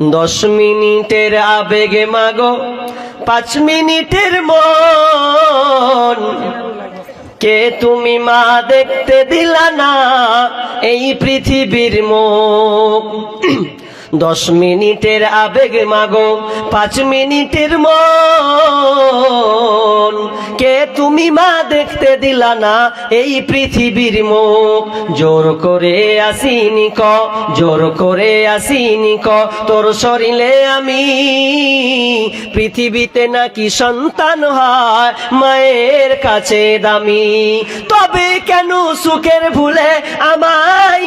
দশ মিনিটের আবেগে মাগো, পাঁচ মিনিটের মন। কে তুমি মা দেখতে দিলা না এই পৃথিবীর মুখ? দশ মিনিটের আবেগ মাগো, পাঁচ মিনিটের মন। কে তুমি মা দেখতে দিলা না? এই পৃথিবীর মুখ। জোর করে আসিনি ক, জোর করে আসিনি ক, তোর শরীরে আমি। পৃথিবীতে নাকি সন্তান হয়, মায়ের কাছে দামি। তবে কেন সুখের ভুলে আমায়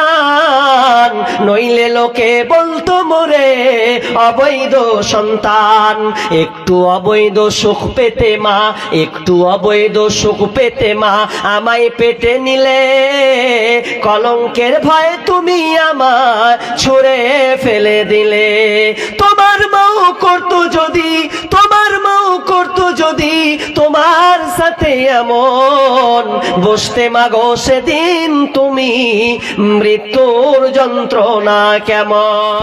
নইলে লোকে বলতো, মোরে অবৈধ সন্তান, একটু অবৈধ সুখ পেতে মা, একটু অবৈধ সুখ পেতে মা, আমায় পেটে নিলে কলঙ্কের ভয় তুমি আমার ছুঁড়ে ফেলে দিলে। তোমার সাথে এমন। বসতে মাগো সেদিন তুমি, মৃত্যুর যন্ত্রণা কেমন?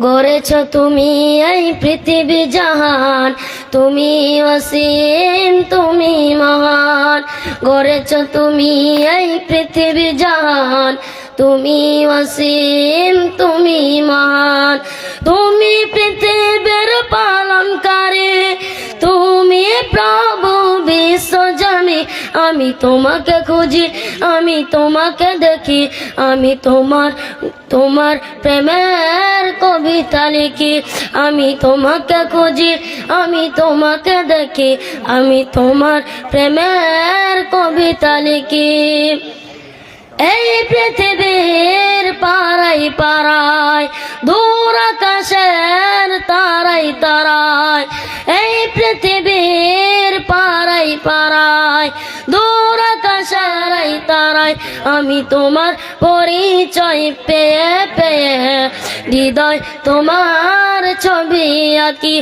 গড়েছ তুমি এই পৃথিবী জাহান, তুমি অসীম, তুমি মহান। গড়েছ তুমি এই পৃথিবী জাহান, তুমি অসীম, তুমি মহান। তুমি পৃথিবীর পালনকারী, তুমি প্রভু বিশ্বজনী আমি তোমাকে খুঁজি, আমি তোমাকে দেখি, আমি তোমার তোমার প্রেমের কবিতা লিখি, আমি তোমাকে খুঁজি, আমি তোমাকে দেখি, আমি তোমার প্রেমের কবিতা লিখি। এই পৃথিবীর পাড়াই পাড়ায়, দূর আকাশের তারাই তারায়, এই পৃথিবীর পাড়ায় দূর তারায় আমি তোমার পরিচয় পেয়ে পেয়ে হৃদয় তোমার ছবি আঁকি।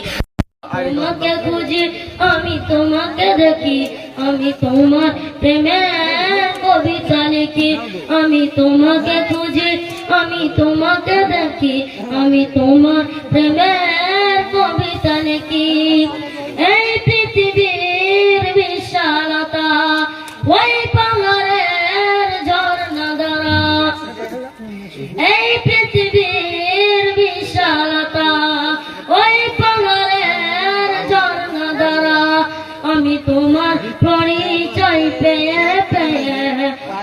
তোমাকে খুঁজি, আমি তোমাকে দেখি, আমি তোমার প্রেমের কবিতা লিখি। আমি তোমাকে খুঁজি, আমি তোমাকে দেখি, আমি তোমার প্রেমের কবিতা লিখি।